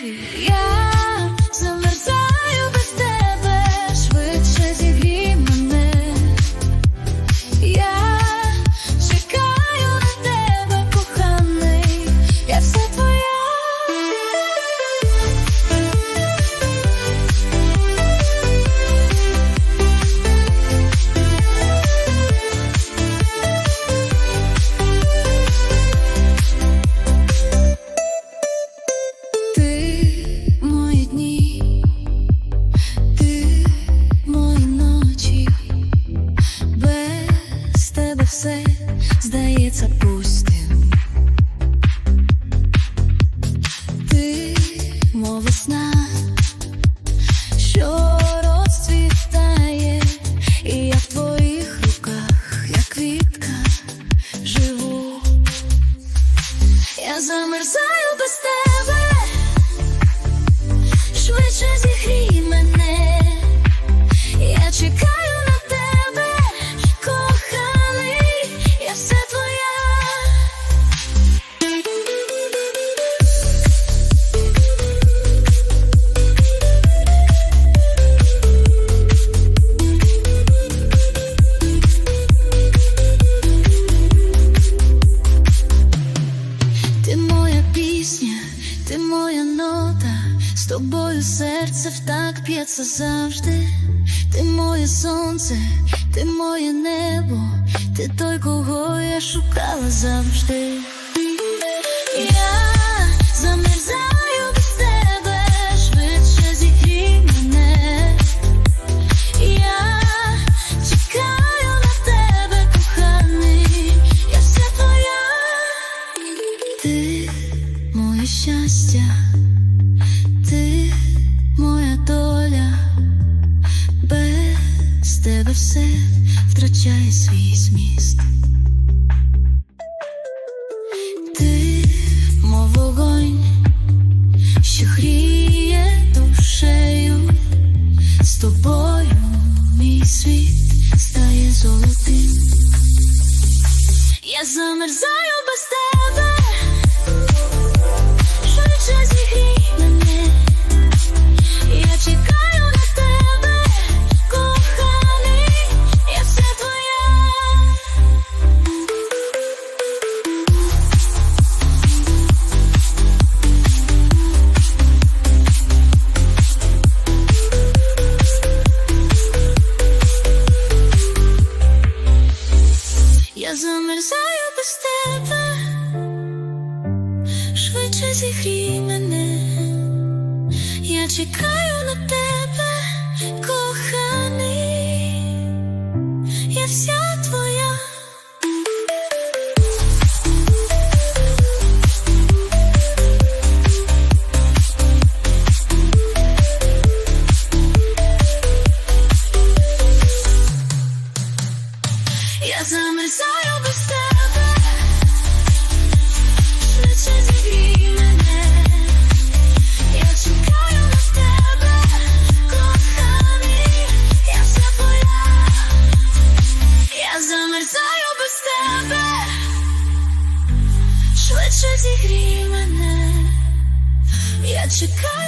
yeah. Замерзаю без тебе, швидше зігрій тобою серце в так п'ється завжди. Ти моє сонце, ти моє небо, ти той, кого я шукала завжди. Я замерзаю без тебе, швидше зігрій мене. Я чекаю на тебе, коханий, я все твоя. Ти моє щастя, без тебе все втрачає свій зміст. Ти, мов вогонь, що гріє душею, з тобою мій світ стає золотим. Я замерзаю без тебе, замерзаю без тебе, швидше зігрій мене, я чекаю на тебе, я чекаю